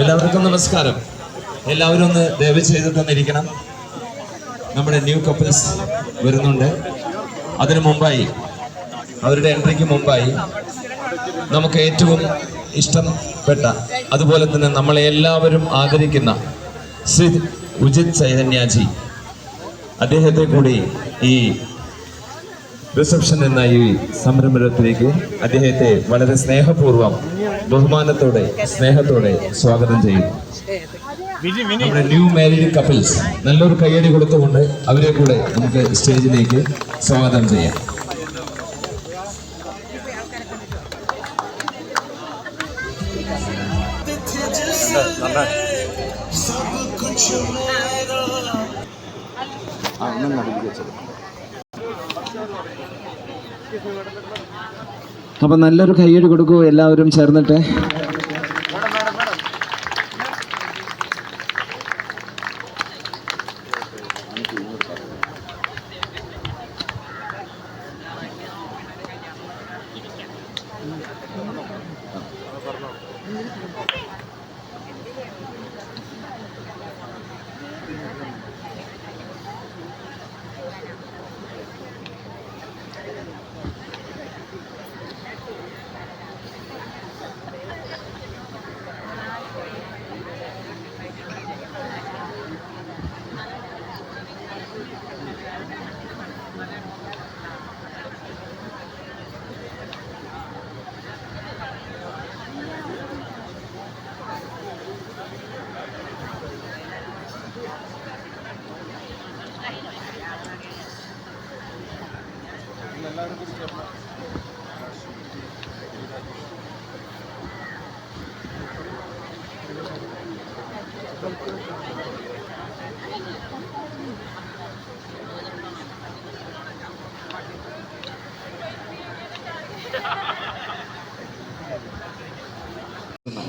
എല്ലാവർക്കും നമസ്കാരം. എല്ലാവരും ഒന്ന് ദയവ് ചെയ്ത് തന്നിരിക്കണം. നമ്മുടെ ന്യൂ കപ്പിൾസ് വരുന്നുണ്ട്. അതിനു മുമ്പായി അവരുടെ എൻട്രിക്ക് മുമ്പായി നമുക്ക് ഏറ്റവും ഇഷ്ടപ്പെട്ട അതുപോലെ തന്നെ നമ്മളെ എല്ലാവരും ആദരിക്കുന്ന ശ്രീ ഉജിത് ചൈതന്യാജി. അദ്ദേഹത്തെ കൂടി ഈ റിസപ്ഷൻ എന്ന ഈ സംരംഭത്തിലേക്ക് അദ്ദേഹത്തെ വളരെ സ്നേഹപൂർവം ബഹുമാനത്തോടെ സ്നേഹത്തോടെ സ്വാഗതം ചെയ്യുന്നു. നമ്മുടെ ന്യൂ മാരീഡ് കപ്പിൾസ് നല്ലൊരു കയ്യടി കൊടുത്തുകൊണ്ട് അവരെ കൂടെ നമുക്ക് സ്റ്റേജിലേക്ക് സ്വാഗതം ചെയ്യാം. അപ്പൊ നല്ലൊരു കൈയ്യടി കൊടുക്കൂ എല്ലാവരും ചേർന്നിട്ട്.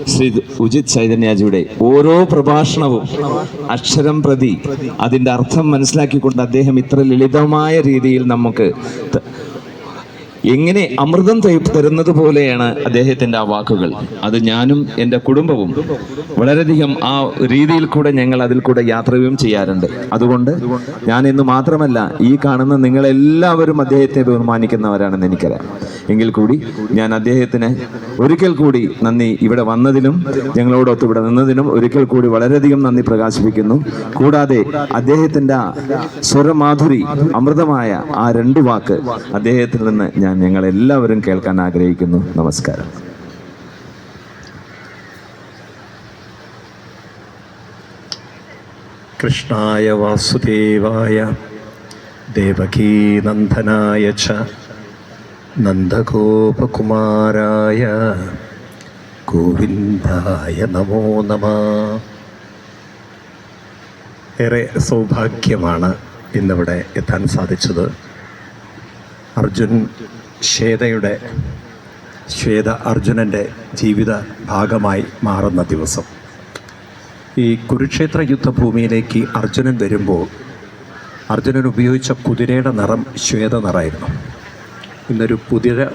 ശ്രീ ഉജിത് ചൈതന്യാജിയുടെ ഓരോ പ്രഭാഷണവും അക്ഷരം പ്രതി അതിന്റെ അർത്ഥം മനസ്സിലാക്കിക്കൊണ്ട് അദ്ദേഹം ഇത്ര ലളിതമായ രീതിയിൽ നമുക്ക് എങ്ങനെ അമൃതം തരുന്നത് പോലെയാണ് അദ്ദേഹത്തിന്റെ ആ വാക്കുകൾ. അത് ഞാനും എന്റെ കുടുംബവും വളരെയധികം ആ രീതിയിൽ കൂടെ ഞങ്ങൾ അതിൽ കൂടെ യാത്രയും ചെയ്യാറുണ്ട്. അതുകൊണ്ട് ഞാൻ ഇന്ന് മാത്രമല്ല ഈ കാണുന്ന നിങ്ങളെല്ലാവരും അദ്ദേഹത്തെ ബഹുമാനിക്കുന്നവരാണെന്ന് എനിക്കറിയാം. എങ്കിൽ കൂടി ഞാൻ അദ്ദേഹത്തിന് ഒരിക്കൽ കൂടി നന്ദി ഇവിടെ വന്നതിനും ഞങ്ങളോടൊത്ത് ഇവിടെ നിന്നതിനും ഒരിക്കൽ കൂടി വളരെയധികം നന്ദി പ്രകാശിപ്പിക്കുന്നു. കൂടാതെ അദ്ദേഹത്തിന്റെ സ്വരമാധുരി അമൃതമായ ആ രണ്ട് വാക്ക് അദ്ദേഹത്തിൽ നിന്ന് ഞാൻ ഞങ്ങൾ എല്ലാവരും കേൾക്കാൻ ആഗ്രഹിക്കുന്നു. നമസ്കാരം. കൃഷ്ണായ വാസുദേവായ ദേവകീനന്ദനായ ച നന്ദഗോപകുമാരായ ഗോവിന്ദായ നമോ നമ. ഏറെ സൗഭാഗ്യമാണ് ഇന്നിവിടെ എത്താൻ സാധിച്ചത്. അർജുൻ ശ്വേതയുടെ ശ്വേത അർജുനന്റെ ജീവിത ഭാഗമായി മാറുന്ന ദിവസം. ഈ കുരുക്ഷേത്ര യുദ്ധഭൂമിയിലേക്ക് അർജുനൻ വരുമ്പോൾ അർജുനൻ ഉപയോഗിച്ച കുതിരയുടെ നിറം ശ്വേത നിറമായിരുന്നു. ഇന്നൊരു പുതിയ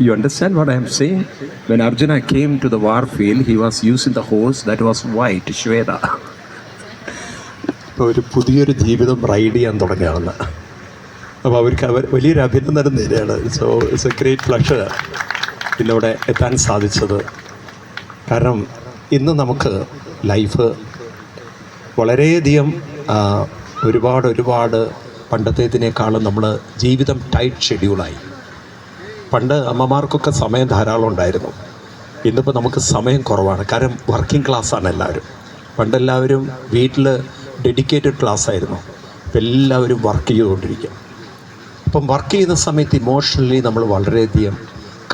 you understand what I'm saying when Arjuna came to the war field he was use in the horse that was white Shweta ഒരു പുതിയൊരു ജീവിതം റൈഡ് ചെയ്യാൻ തുടങ്ങുകയാണ്. അപ്പോൾ അവർക്ക് അവർ വലിയൊരു അഭിനന്ദനം നേരെയാണ് so it's a great pleasure ഇന്നിവിടെ എത്താൻ സാധിച്ചത്. കാരണം ഇന്ന് നമുക്ക് ലൈഫ് വളരെയധികം ഒരുപാട് ഒരുപാട് പണ്ടത്തേതിനേക്കാളും നമ്മൾ ജീവിതം ടൈറ്റ് ഷെഡ്യൂളായി പണ്ട് അമ്മമാർക്കൊക്കെ സമയം ധാരാളം ഉണ്ടായിരുന്നു. ഇന്നിപ്പോൾ നമുക്ക് സമയം കുറവാണ്. കാരണം വർക്കിംഗ് ക്ലാസ്സാണ് എല്ലാവരും. പണ്ടെല്ലാവരും വീട്ടിൽ ഡെഡിക്കേറ്റഡ് ക്ലാസ്സായിരുന്നു എല്ലാവരും വർക്ക് ചെയ്തുകൊണ്ടിരിക്കും അപ്പം വർക്ക് ചെയ്യുന്ന സമയത്ത് ഇമോഷണലി നമ്മൾ വളരെയധികം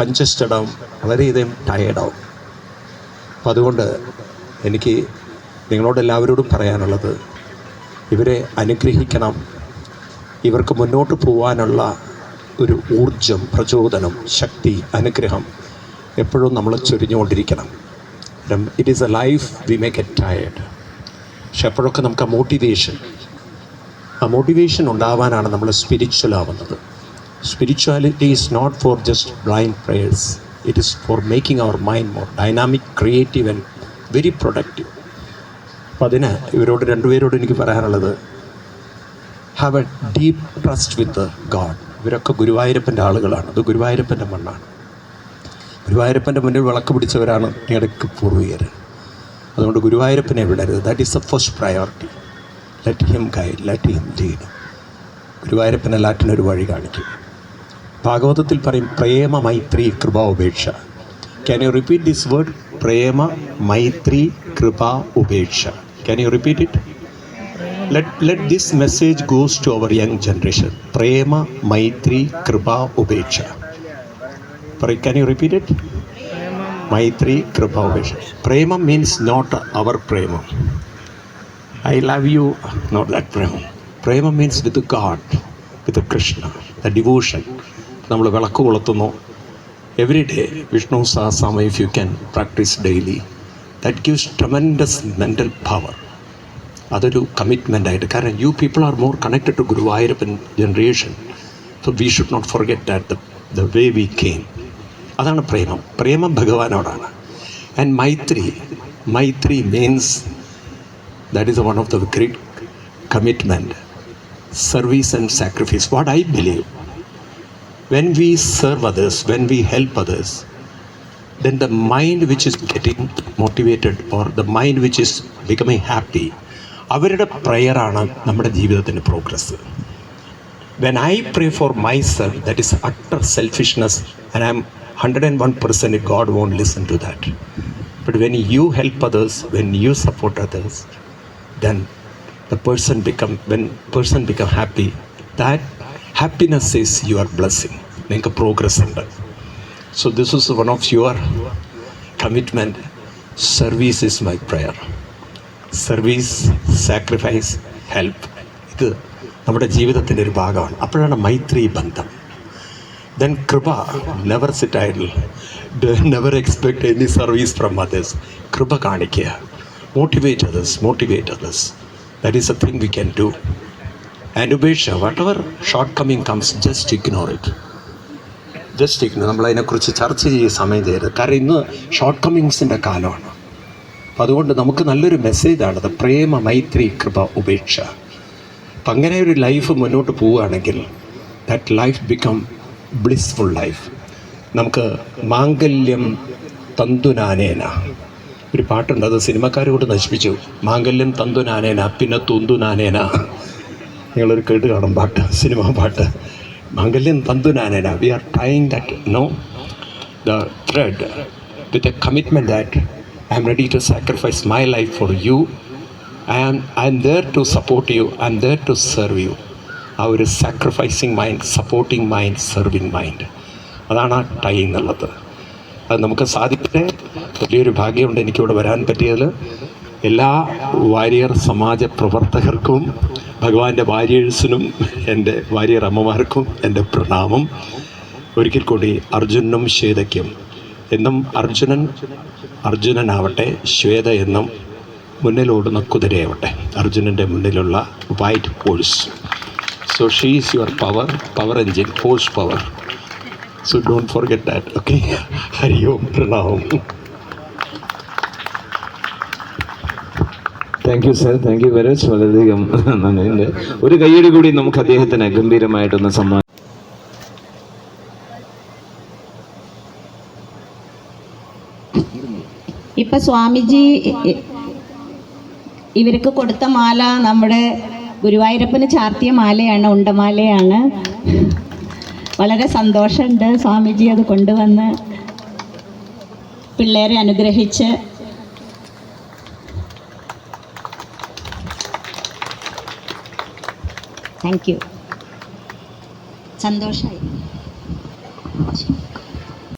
കൺജസ്റ്റഡ് ആവും വളരെയധികം ടയേർഡാവും അപ്പം അതുകൊണ്ട് എനിക്ക് നിങ്ങളോട് എല്ലാവരോടും പറയാനുള്ളത് ഇവരെ അനുഗ്രഹിക്കണം. ഇവർക്ക് മുന്നോട്ട് പോകാനുള്ള ഒരു ഊർജം പ്രചോദനം ശക്തി അനുഗ്രഹം എപ്പോഴും നമ്മൾ ചൊരിഞ്ഞുകൊണ്ടിരിക്കണം. It is a life we make a tired പക്ഷെ എപ്പോഴൊക്കെ നമുക്ക് മോട്ടിവേഷൻ ആ മോട്ടിവേഷൻ ഉണ്ടാവാനാണ് നമ്മൾ സ്പിരിച്വൽ ആവുന്നത്. Spirituality is not for just blind prayers it is for making our mind more dynamic creative and very productive അപ്പം അതിന് ഇവരോട് രണ്ടുപേരോട് എനിക്ക് പറയാനുള്ളത് have a deep trust with God ഇവരൊക്കെ ഗുരുവായൂരപ്പന്റെ ആളുകളാണ്. അത് ഗുരുവായൂരപ്പന്റെ മണ്ണാണ്. ഗുരുവായൂരപ്പന്റെ മുന്നിൽ വിളക്ക് പിടിച്ചവരാണ് ഇടയ്ക്ക് പൂർവികർ അതുകൊണ്ട് ഗുരുവായൂരപ്പനെ വിടരുത്. That is the first priority let him guide let him lead Guruvayurappan എല്ലാറ്റിനൊരു വഴി കാണിക്കും. ഭാഗവതത്തിൽ പറയും പ്രേമ മൈത്രി കൃപ ഉപേക്ഷ. Can you repeat this word പ്രേമ മൈത്രി കൃപ ഉപേക്ഷ. Can you repeat it let let this message goes to our young generation പ്രേമ മൈത്രി കൃപ ഉപേക്ഷ. ക്യാൻ യു റിപ്പീറ്റ് ഇറ്റ് മൈത്രി കൃപ ഉപേക്ഷ. പ്രേമം means not our Premam. I love you not that Premam Premam means with God with Krishna the devotion നമ്മൾ വിളക്ക് കൊളുത്തുന്നു. Every day Vishnu സഹസാമ if you can practise daily that gives tremendous mental power അതൊരു commitment ആയിട്ട്. കാരണം you people are more connected to Guruvayurappan generation so we should not forget that the way we came അതാണ് പ്രേമം. പ്രേമം ഭഗവാനോടാണ്. And മൈത്രി മൈത്രി means that is one of the great commitment service and sacrifice what i believe when we serve others when we help others then the mind which is getting motivated or the mind which is becoming happy അവരുടെ പ്രയറാണ് നമ്മുടെ ജീവിതത്തിൻ്റെ progress when I pray for myself that is utter selfishness and I am hundred and one percent God won't listen to that but when you help others when you support others then the person become when person become happy that happiness is your blessing നിങ്ങൾക്ക് progress ഉണ്ട് so this is one of your commitment service is my prayer service sacrifice help ഇത് നമ്മുടെ ജീവിതത്തിൻ്റെ ഒരു ഭാഗമാണ് അപ്പോഴാണ് മൈത്രി ബന്ധം then കൃപ never sit idle never expect any service from others കൃപ കാണിക്കുക Motivate others motivate others that is a thing we can do and ഉപേക്ഷ whatever shortcoming comes just ignore it just ignore നമ്മളതിനെക്കുറിച്ച് ചർച്ച ചെയ്യുക സമയം ചെയ്യരുത് കാരണം ഇന്ന് ഷോർട്ട് കമ്മിങ്സിന്റെ കാലമാണ്. അപ്പം അതുകൊണ്ട് നമുക്ക് നല്ലൊരു മെസ്സേജാണത് പ്രേമ മൈത്രി കൃപ ഉപേക്ഷ. അപ്പം അങ്ങനെ ഒരു ലൈഫ് മുന്നോട്ട് പോവുകയാണെങ്കിൽ that life become blissful life നമുക്ക് മാംഗല്യം തന്തുനാനേന. ഒരു പാട്ടുണ്ട്. അത് സിനിമക്കാർ കൊണ്ട് നശിപ്പിച്ചു. മാംഗല്യം തന്തുനാനേന പിന്നെ തുന്തുനാനേന. നിങ്ങളൊരു കേട്ട് കാണും പാട്ട് സിനിമ പാട്ട്. മാംഗല്യം തന്തുനാനേന we are tying that no the thread with a commitment that I'm ready to sacrifice my life for you I am I'm there to support you I'm there to serve you ആ ഒരു sacrificing mind supporting mind serving mind അതാണ് ആ tie എന്നുള്ളത് അത് നമുക്ക് സാധിക്കട്ടെ. വലിയൊരു ഭാഗ്യമുണ്ട് എനിക്കിവിടെ വരാൻ പറ്റിയതിൽ. എല്ലാ വാരിയർ സമാജ പ്രവർത്തകർക്കും ഭഗവാന്റെ വാരിയേഴ്സിനും എന്റെ വാരിയർ അമ്മമാർക്കും എന്റെ പ്രണാമം. ഒരിക്കൽ കൂടി അർജുനും ശ്വേതയ്ക്കും. എന്നും അർജുനൻ അർജുനനാവട്ടെ ശ്വേത എന്നും മുന്നിലോടുന്ന കുതിരയാവട്ടെ. അർജുനന്റെ മുന്നിലുള്ള white horse so she is your power power engine horse power so don't forget that okay Hari Om പ്രണാമം thank you sir thank you very much വളരെയധികം നന്ദിയുണ്ട്. ഒരു കയ്യടി കൂടി നമുക്ക് അദ്ദേഹത്തിന് ഗംഭീരമായിട്ടൊന്ന് സമ്മാനം ഇപ്പൊ സ്വാമിജി ഇവർക്ക് കൊടുത്ത മാല നമ്മുടെ ഗുരുവായൂരപ്പന് ചാർത്തിയ മാലയാണ് ഉണ്ടമാലയാണ്. വളരെ സന്തോഷമുണ്ട് സ്വാമിജി അത് കൊണ്ടുവന്ന് പിള്ളേരെ അനുഗ്രഹിച്ച്. താങ്ക് യു സന്തോഷമായി